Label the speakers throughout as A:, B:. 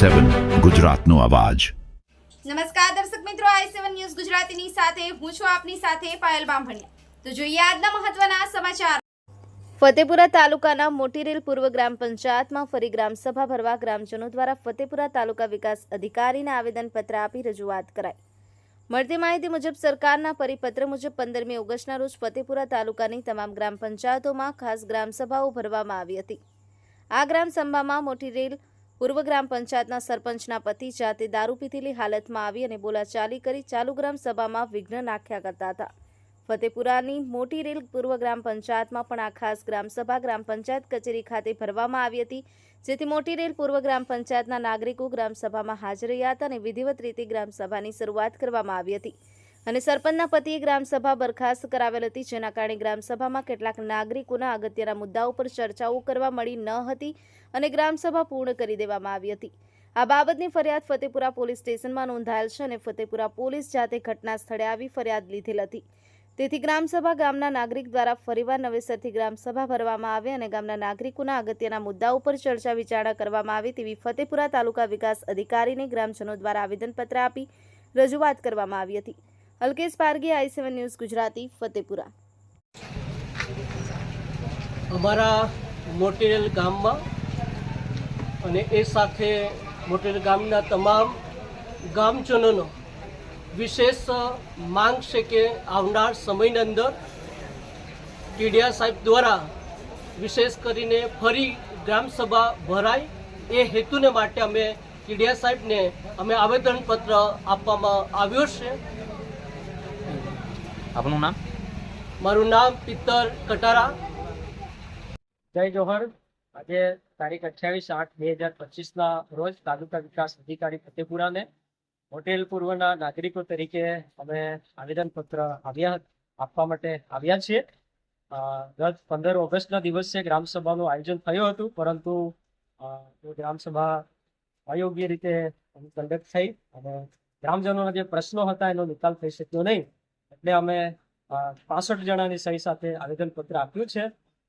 A: સેવન ગુજરાતનો અવાજ.
B: નમસ્કાર દર્શક મિત્રો, આઈ સેવન ન્યૂઝ ગુજરાતીની સાથે હું છું આપની સાથે પાયલ બામભણિયા. તો જોઈએ આજના મહત્વના સમાચાર. ફતેપુરા તાલુકાના મોટીરેલ પૂર્વ ગ્રામ પંચાયતમાં ફરી ગ્રામસભા ભરવા ગ્રામજનો દ્વારા ફતેપુરા તાલુકા વિકાસ અધિકારીને આવેદનપત્ર આપી રજૂઆત કરાઈ. મળતી માહિતી મુજબ સરકારના પરિપત્ર મુજબ પંદરમી ઓગસ્ટના રોજ ફતેપુરા તાલુકાની તમામ ગ્રામ પંચાયતોમાં ખાસ ગ્રામસભાઓ ભરવામાં આવી હતી. આ ગ્રામસભામાં મોટી રેલ પૂર્વ ગ્રામ પંચાયતના સરપંચના પતિ જાતે દારૂ પીધેલી હાલતમાં આવી અને બોલાચાલી કરી ચાલુ ગ્રામ સભામાં વિઘ્ન નાખ્યા કરતા હતા. ફતેપુરાની મોટી રેલ પૂર્વ ગ્રામ પંચાયતમાં પણ આ ખાસ ગ્રામસભા ગ્રામ પંચાયત કચેરી ખાતે ભરવામાં આવી હતી, જેથી મોટી રેલ પૂર્વ ગ્રામ પંચાયતના નાગરિકો ગ્રામસભામાં હાજર રહ્યા હતા અને વિધિવત રીતે ગ્રામસભાની શરૂઆત કરવામાં આવી હતી. અને સરપંચના પતિએ ગ્રામસભા બરખાસ્ત કરાવેલ હતી, જેના કારણે ગ્રામસભામાં કેટલાક નાગરિકોના અગત્યના મુદ્દાઓ પર ચર્ચાઓ કરવા મળી ન હતી અને ગ્રામસભા પૂર્ણ કરી દેવામાં આવી હતી. આ બાબતની ફરિયાદ ફતેપુરા પોલીસ સ્ટેશનમાં નોંધાયેલ છે અને ફતેપુરા પોલીસ જાતે ઘટના સ્થળે આવી ફરિયાદ લીધેલ હતી. તેથી ગ્રામસભા ગામના નાગરિક દ્વારા ફરીવાર નવેસરથી ગ્રામસભા ભરવામાં આવે અને ગામના નાગરિકોના અગત્યના મુદ્દાઓ પર ચર્ચા વિચારણા કરવામાં આવે તેવી ફતેપુરા તાલુકા વિકાસ અધિકારીને ગ્રામજનો દ્વારા આવેદનપત્ર આપી રજૂઆત કરવામાં આવી હતી. Alkesh Pargi, I seven news, Gujarati, Fatepura.
C: અમારા મોટેલ ગામમાં અને એ સાથે મોટેલ ગામના તમામ ગામજનોનો વિશેષ માંગ છે કે આવનાર સમયની અંદર ટીડિયા સાહેબ દ્વારા વિશેષ કરીને ફરી ગ્રામસભા ભરાય એ હેતુને માટે અમે ટીડિયા સાહેબને અમે આવેદનપત્ર આપવામાં આવ્યો છે.
D: આપનું નામ?
C: મારું નામ પિત્તર કટારા.
E: જય જોહર. આજે તારીખ અઠ્યાવીસ આઠ બે હજાર પચીસના રોજ તાલુકા વિકાસ અધિકારી ફતેપુરાને હોટેલ પૂર્વના નાગરિકો તરીકે અમે આવેદનપત્ર આવ્યા આપવા માટે આવ્યા છીએ. ગત પંદર ઓગસ્ટના દિવસે ગ્રામસભાનું આયોજન થયું હતું પરંતુ ગ્રામસભા અયોગ્ય રીતે કન્ડક્ટ થઈ અને ગ્રામજનોના જે પ્રશ્નો હતા એનો નિકાલ થઈ શક્યો નહીં એટલે અમે પાસઠ જણાની સહી સાથે આવેદનપત્ર આપ્યું છે.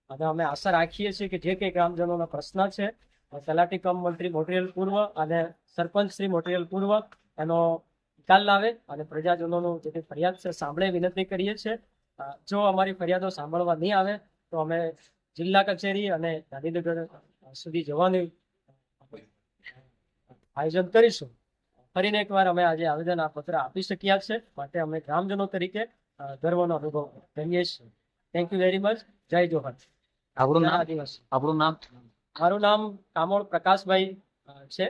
E: અને અમે આશા રાખીએ છીએ કે જે કંઈ ગ્રામજનોના પ્રશ્ન છે તલાટી કમ મંત્રી મોટરિયલ પૂર્વ અને સરપંચ શ્રી મોટરિયલ પૂર્વ એનો નિકાલ લાવે અને પ્રજાજનોનું જે ફરિયાદ છે, સાંભળે વિનંતી કરીએ છીએ. જો અમારી ફરિયાદો સાંભળવા નહીં આવે, તો અમે જિલ્લા કચેરી અને ગાંધીનગર સુધી જવાનું આયોજન કરીશું. ફરીને એકવાર અમે આજે આવેદન આ પત્ર આપી શક્યા છે. માટે અમે ગ્રામજનો તરીકે ગર્વનો અનુભવ કરીએ છીએ. થેન્ક યુ વેરી મચ જય જોહર.
D: આપણું નામ?
E: દિવસ
D: આપણું નામ?
E: મારું નામ કામોળ પ્રકાશભાઈ છે.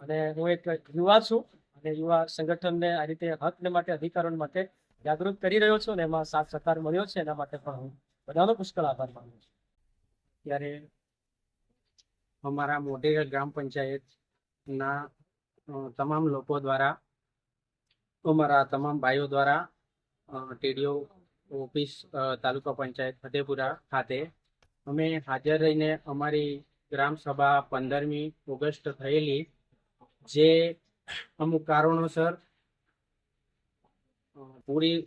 E: અને હું એક યુવા છું. અને યુવા સંગઠનને આ રીતે હકને માટે અધિકારો માટે જાગૃત કરી રહ્યો છું. અને એમાં સાથ સહકાર મળ્યો છે. એના માટે પણ હું બધાનો પુષ્કળ આભાર માનું છું.
F: ત્યારે અમારા મોઢેરા ગ્રામ પંચાયતના તમામ લોકો દ્વારા, અમારા તમામ ભાઈઓ દ્વારા ટીડીઓ ઓફિસ તાલુકા પંચાયત ફતેપુરા ખાતે અમે હાજર રહીને અમારી ગ્રામ સભા પંદરમી ઓગસ્ટ થયેલી, જે અમુક કારણોસર પૂરી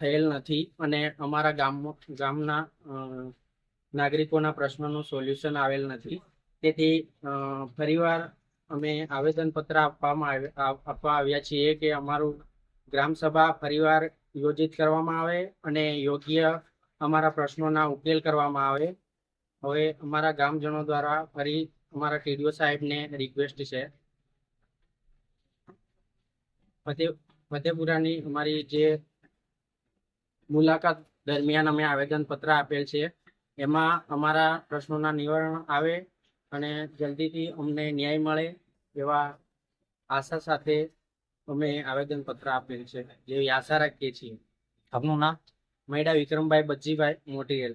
F: થયેલ નથી અને અમારા ગામ, ગામના નાગરિકોના પ્રશ્નોનું સોલ્યુશન આવેલ નથી. તેથી ફરીવાર અમે આવેદનપત્ર આપવામાં આપવા આવ્યા છીએ કે અમારું ગ્રામસભા ફરીવાર યોજિત કરવામાં આવે અને યોગ્ય અમારા પ્રશ્નોના ઉકેલ કરવામાં આવે. હવે અમારા ગામજનો દ્વારા ફરી અમારા ટીડીઓ સાહેબને રિક્વેસ્ટ છે. ફતે ફતેપુરાની અમારી જે મુલાકાત દરમિયાન અમે આવેદનપત્ર આપેલ છે. એમાં અમારા પ્રશ્નોના નિવારણ આવે અને જલ્દીથી અમને ન્યાય મળે એવા આશા સાથે અમે આવેદનપત્ર આપેલ છે. જેવી આશા રાખીએ છીએ.
D: આપનું નામ?
F: મૈડા વિક્રમભાઈ બચ્જીભાઈ મોટીરેલ